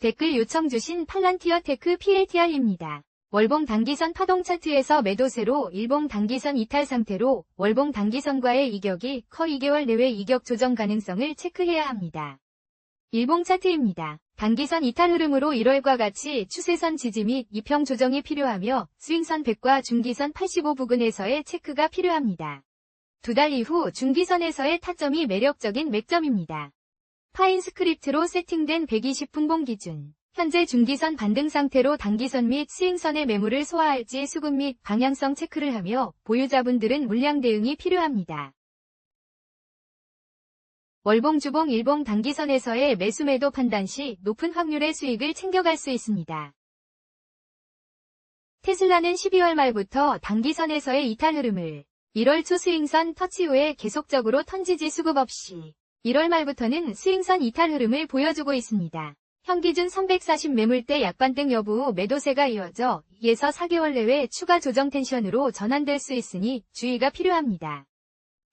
댓글 요청 주신 팔란티어 테크 PLTR입니다. 월봉 단기선 파동 차트에서 매도세로 일봉 단기선 이탈 상태로 월봉 단기선과의 이격이 커 2개월 내외 이격 조정 가능성을 체크해야 합니다. 일봉 차트입니다. 단기선 이탈 흐름으로 1월과 같이 추세선 지지 및 이평 조정이 필요하며 스윙선 100과 중기선 85 부근에서의 체크가 필요합니다. 두 달 이후 중기선에서의 타점이 매력적인 맥점입니다. 파인 스크립트로 세팅된 120분봉 기준. 현재 중기선 반등 상태로 단기선 및 스윙선의 매물을 소화할지 수급 및 방향성 체크를 하며 보유자분들은 물량 대응이 필요합니다. 월봉 주봉 일봉 단기선에서의 매수 매도 판단 시 높은 확률의 수익을 챙겨갈 수 있습니다. 테슬라는 12월 말부터 단기선에서의 이탈 흐름을 1월 초 스윙선 터치 후에 계속적으로 턴지지 수급 없이 1월 말부터는 스윙선 이탈 흐름을 보여주고 있습니다. 현기준 340 매물대 약반등 여부 후 매도세가 이어져 2에서 4개월 내외 추가 조정 텐션으로 전환될 수 있으니 주의가 필요합니다.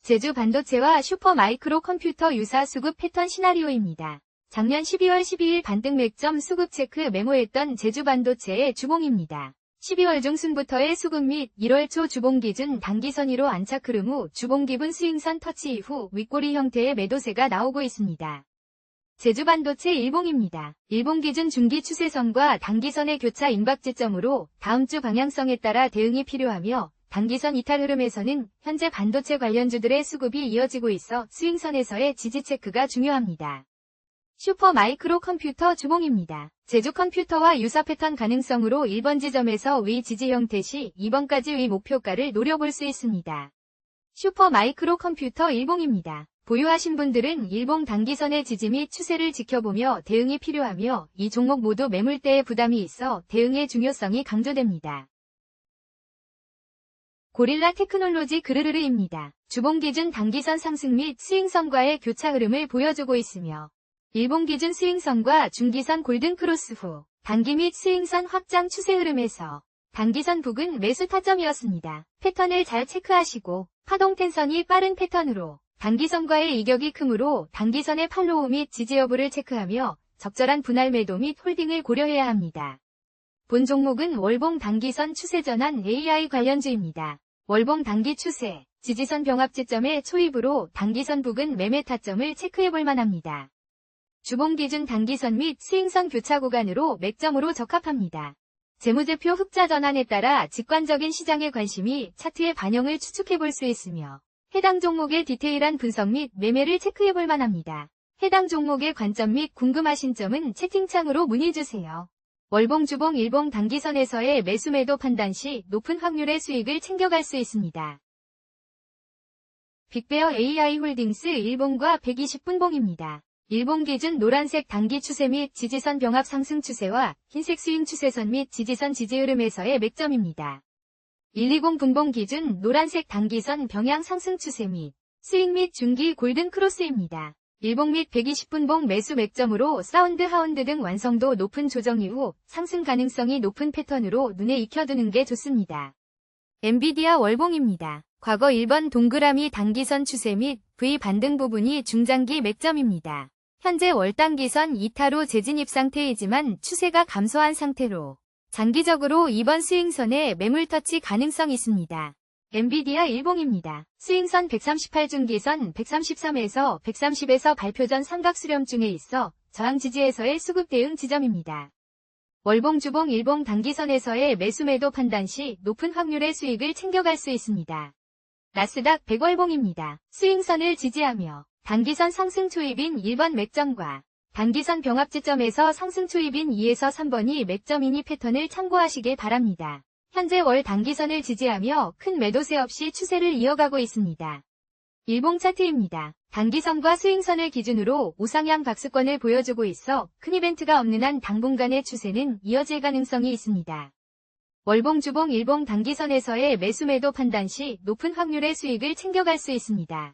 제주 반도체와 슈퍼 마이크로 컴퓨터 유사 수급 패턴 시나리오입니다. 작년 12월 12일 반등 맥점 수급 체크 메모했던 제주 반도체의 주봉입니다. 12월 중순부터의 수급 및 1월 초 주봉 기준 단기선이로 안착 흐름 후 주봉 기분 스윙선 터치 이후 윗꼬리 형태의 매도세가 나오고 있습니다. 제주 반도체 일봉입니다. 일봉 기준 중기 추세선과 단기선의 교차 임박지점으로 다음 주 방향성에 따라 대응이 필요하며 단기선 이탈 흐름에서는 현재 반도체 관련주들의 수급이 이어지고 있어 스윙선에서의 지지 체크가 중요합니다. 슈퍼 마이크로 컴퓨터 주봉입니다. 제주 컴퓨터와 유사 패턴 가능성으로 1번 지점에서 위 지지 형태 시 2번까지 위 목표가를 노려볼 수 있습니다. 슈퍼 마이크로 컴퓨터 일봉입니다. 보유하신 분들은 일봉 단기선의 지지 및 추세를 지켜보며 대응이 필요하며 이 종목 모두 매물대의 부담이 있어 대응의 중요성이 강조됩니다. 고릴라 테크놀로지 그르르르입니다. 주봉 기준 단기선 상승 및 스윙선과의 교차 흐름을 보여주고 있으며 일봉 기준 스윙선과 중기선 골든 크로스 후 단기 및 스윙선 확장 추세 흐름에서 단기선 부근 매수 타점이었습니다. 패턴을 잘 체크하시고 파동 텐선이 빠른 패턴으로 단기선과의 이격이 크므로 단기선의 팔로우 및 지지 여부를 체크하며 적절한 분할 매도 및 홀딩을 고려해야 합니다. 본 종목은 월봉 단기선 추세 전환 AI 관련주입니다. 월봉 단기 추세, 지지선 병합 지점의 초입으로 단기선 부근 매매 타점을 체크해 볼 만합니다. 주봉 기준 단기선 및 스윙선 교차 구간으로 맥점으로 적합합니다. 재무제표 흑자 전환에 따라 직관적인 시장의 관심이 차트의 반영을 추측해 볼 수 있으며 해당 종목의 디테일한 분석 및 매매를 체크해 볼 만합니다. 해당 종목의 관점 및 궁금하신 점은 채팅창으로 문의주세요. 월봉 주봉 일봉 단기선에서의 매수 매도 판단 시 높은 확률의 수익을 챙겨갈 수 있습니다. 빅베어 AI 홀딩스 일봉과 120분봉입니다. 일봉 기준 노란색 단기 추세 및 지지선 병합 상승 추세와 흰색 스윙 추세선 및 지지선 지지 흐름에서의 맥점입니다. 120 분봉 기준 노란색 단기선 병양 상승 추세 및 스윙 및 중기 골든 크로스입니다. 일봉 및 120분봉 매수 맥점으로 사운드 하운드 등 완성도 높은 조정 이후 상승 가능성이 높은 패턴으로 눈에 익혀두는 게 좋습니다. 엔비디아 월봉입니다. 과거 1번 동그라미 단기선 추세 및 V 반등 부분이 중장기 맥점입니다. 현재 월단기선 2타로 재진입 상태이지만 추세가 감소한 상태로 장기적으로 이번 스윙선에 매물 터치 가능성 있습니다. 엔비디아 일봉입니다. 스윙선 138중기선 133에서 130에서 발표 전 삼각 수렴 중에 있어 저항 지지에서의 수급 대응 지점입니다. 월봉 주봉 일봉 단기선에서의 매수 매도 판단 시 높은 확률의 수익을 챙겨갈 수 있습니다. 나스닥 100월봉입니다. 스윙선을 지지하며 단기선 상승 초입인 1번 맥점과 단기선 병합 지점에서 상승 초입인 2에서 3번이 맥점이니 패턴을 참고하시길 바랍니다. 현재 월 단기선을 지지하며 큰 매도세 없이 추세를 이어가고 있습니다. 일봉 차트입니다. 단기선과 스윙선을 기준으로 우상향 박스권을 보여주고 있어 큰 이벤트가 없는 한 당분간의 추세는 이어질 가능성이 있습니다. 월봉 주봉 일봉 단기선에서의 매수 매도 판단 시 높은 확률의 수익을 챙겨갈 수 있습니다.